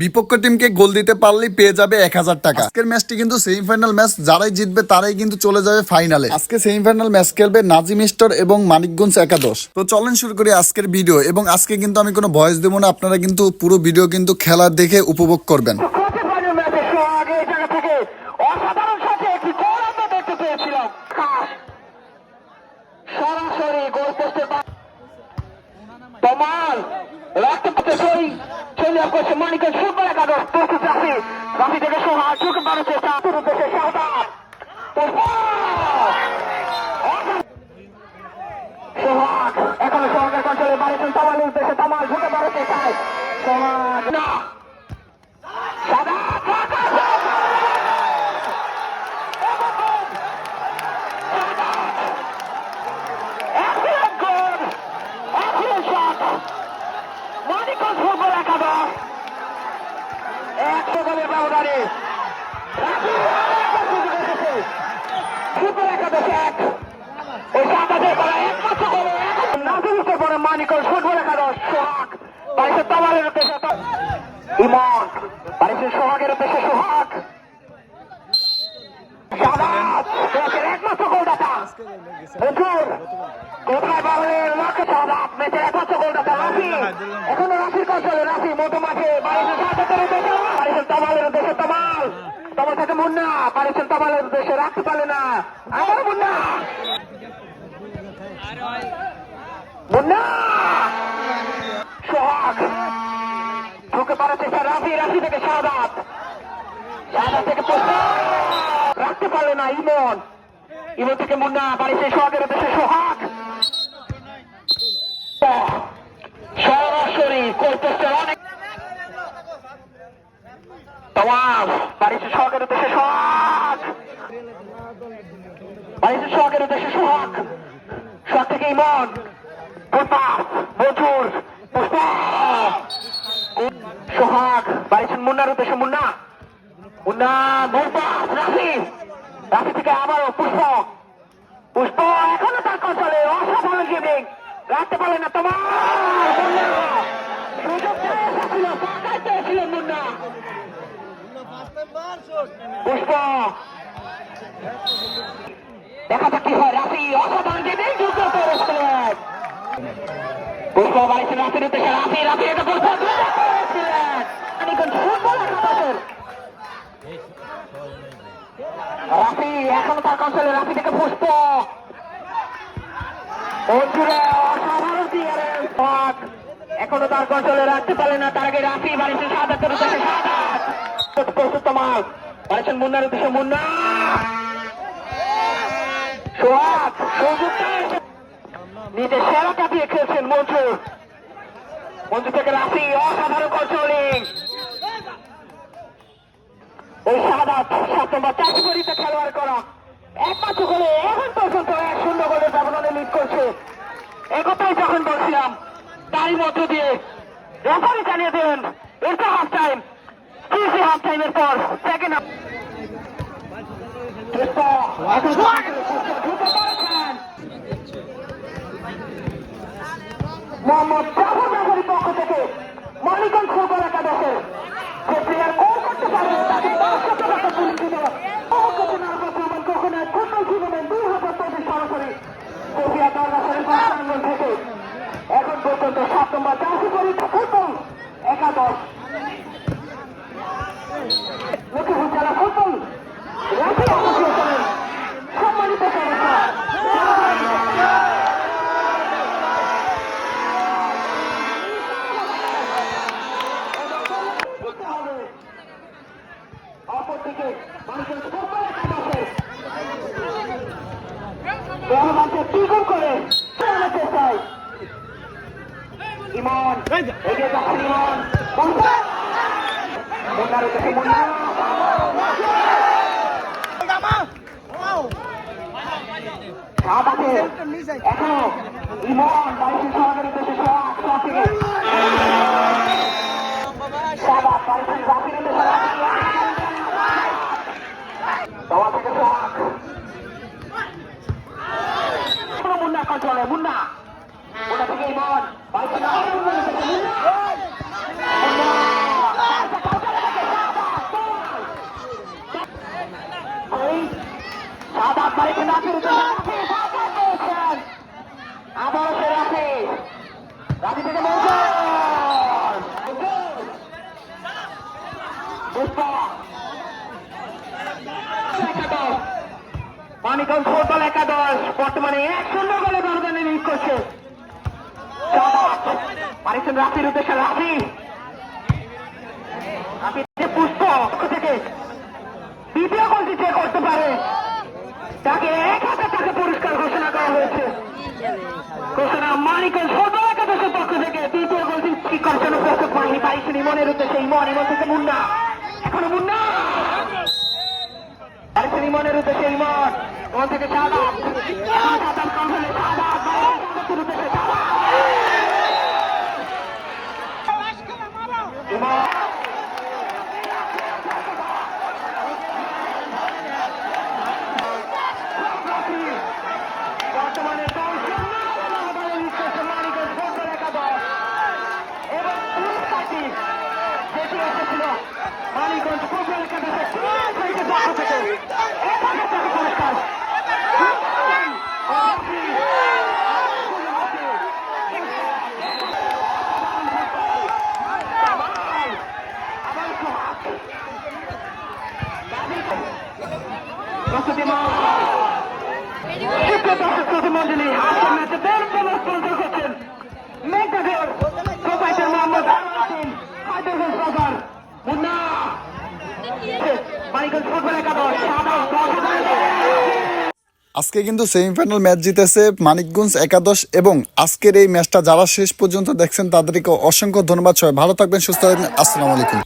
বিপক্ষ টিমকে গোল দিতে পারলেই পেয়ে যাবে এক হাজার টাকা। আজকের ম্যাচটি কিন্তু সেমিফাইনাল ম্যাচ যারাই জিতবে তারাই কিন্তু চলে যাবে ফাইনালে। আজকে সেমিফাইনাল ম্যাচ খেলবে নাজিম স্টোর এবং মানিকগঞ্জ একাদশ। তো চলেন শুরু করি আজকের ভিডিও এবং আজকে কিন্তু আমি কোনো ভয়েস দেবো না আপনারা কিন্তু পুরো ভিডিও কিন্তু খেলা দেখে উপভোগ করবেন। প্রতিবারের ম্যাচে শো আগে এই জায়গা থেকে অসাধারণ সাথে একটি গোল আমরা দেখতে সরাসরি গোল পোস্টে চলে করছে মানিকের ফুটবল একাদশ প্রস্তুত রাখি রাখি থেকে সোহা ঝুঁকে মারছে চাতুর উদ্দেশ্যে সাহদা সোহাগ এখনও সোহাগের কন্ট্রোলে বাড়িছেন তামালের উদ্দেশ্যে তামাল ঢুকে মারছে চায়। সোহাগ না সাদা Excellent goal! Excellent shot! Manikganj football একাদশ একশো গোলের ব্যবধানে ফুটবল একাদশ এক ওই সাতাশের করা একমাত্র গোলে মানিকগঞ্জ ফুটবল একাদশ, সোহাগ। বাইশে তামালের উদ্দেশ্যে তা- ইমন। বাইশে সোহাগের উদ্দেশ্যে সোহাগ। একমাত্র গোলদাতা। হুজুর কোথায় পাবেন লক্ষ্য সাদাত ম্যাচের একমাত্র গোলদাতা রাফি। এখনও রাফির কন্ট্রোলে রাফি মতো মাঠে বাইশে সাদাতের উদ্দেশ্যে বাইশে তামালের উদ্দেশ্যে তামাল। তামাল থেকে মুন্না। বাইশে তামালের উদ্দেশ্যে রাখতে পারলে না। আবার মুন্না। মুন্না! সোহাগ! ঢুকে পারার চেষ্টা, রাফি রাফি থেকে সাদাত সাদা থেকে রাখতে পারলে না ইমন। ইমন থেকে মুন্না বাড়িতে সোহাগের দেশে সোহাগ। সরাসরি কোর্টেস্টের অনেক তওয়াজ বাড়িতে সোহাগের দেশে সোহাগ। বাড়িতে সোহাগের দেশে সোহাগ। সোহাগ থেকে ইমন। মজুর সোহাগ বাড়িছেন মুন্নার উদ্দেশ্যে মুন্না মুন্না মুন্না রাফি রাফি থেকে আবারও পুষ্প পুষ্প এখনও তার কৌশলে অসাধারণ গেমিং রাখতে পারলে না তোমার মুন্না মুন্না পুষ্প দেখা যাক কি হয় রাফি অসাধারণ গেমিং যুদ্ধ করেছিলেন পুষ্প যুদ্ধ করেছিলেন মানিকগঞ্জ ফুটবল একাদশের রাফি এখন তার কৌশলে রাফি থেকে পুষ্প অঞ্জুরে অসাধারণ ক্লিয়ারেন্স শট। এখনও তার কৌশলে রাখতে পারলে না তার আগে রাফি বাড়িতে সাদাতের উদ্দেশ্যে সাদাত প্রস্তুত তোমার। বাড়িছেন মুন্নার উদ্দেশ্যে মুন্না। সোহাগ সুযোগটা নিজের সেরাটা দিয়ে খেলছেন মঞ্জু মঞ্জু থেকে রাফি অসাধারণ কৌশলিং ওই সাদাত সাত নম্বর চাষিগড়িতে খেলোয়াড় করা। একমাত্র গোলে এখন পর্যন্ত এক শূন্য গোলের ব্যবধানে লিড করছে। একথাই যখন বলছিলাম, তারই মধ্য দিয়ে। রেফারি জানিয়ে দেন এটা হাফ টাইম হাফ টাইমের পর সেকেন্ড হাফ মোহাম্মদ জাফর জাফরের পক্ষ থেকে মানিকগঞ্জ ফুটবল একাদশের যে প্লেয়ার গোল করতে পারে, তাকে পাঁচশো টাকা পুরস্কৃত এখন পর্যন্ত সাত নম্বর চাষি পরীক্ষা ফুটবল একাদশ। ইমন এগিয়ে ইমন মুন্না মুন্নার উদ্দেশ্যে মুন্না সাদাতে এখনও। ইমন বাইশের সহকারী উদ্দেশ্যে সোহাগ সোহাগ থেকে। সাদা বাইশের জাতির উদ্দেশ্যে আবার মানিকম ফুটবল একাদশ বর্তমানে এক শূন্য গোলে ব্যবধানে লিড করছে রাফির উদ্দেশ্যে রাফি ঘোষণা মানিকগঞ্জ ফুটবল একাদশের পক্ষ থেকে দ্বিতীয় গোলটি ঠিক করার জন্য প্রস্তুত পায়নি পারিছেন ইমনের উদ্দেশ্যে ইমন ইমন থেকে মুন্না। এখনও মুন্না। পারিছেন ইমনের উদ্দেশ্যে ইমন ইমন থেকে সাদা। সাদা সাদাত সাদাতের উদ্দেশ্যে সাদাত ইমন বর্তমানে দল শূন্য বলে নিচ্ছে মানিকগঞ্জ ফুটবল একাদশ এবং পুরস্কারটি যেটি এসেছিল মানিকগঞ্জ ফুটবল একাদশের ক্রীড়া শহীদের পক্ষ থেকে এক হাজার টাকা পুরস্কার প্রস্তুতি মা শিক্ষক দর্শক শ্রোতা মন্ডলী আজকের ম্যাচে বড় স্পন্সর করছেন মেঘাগর প্রোপাইটার মোহাম্মদ আলাউদ্দিন হায়দ্রাবাদ বাজার মুন্না মাইকেল ফুটবল একাদশ সাদা আজকে কিন্তু সেমিফাইনাল ম্যাচ জিতেছে মানিকগঞ্জ একাদশ এবং আজকের এই ম্যাচটা যারা শেষ পর্যন্ত দেখছেন তাদেরকে অসংখ্য ধন্যবাদ সবাই। ভালো থাকবেন, সুস্থ থাকবেন। আসসালামু আলাইকুম।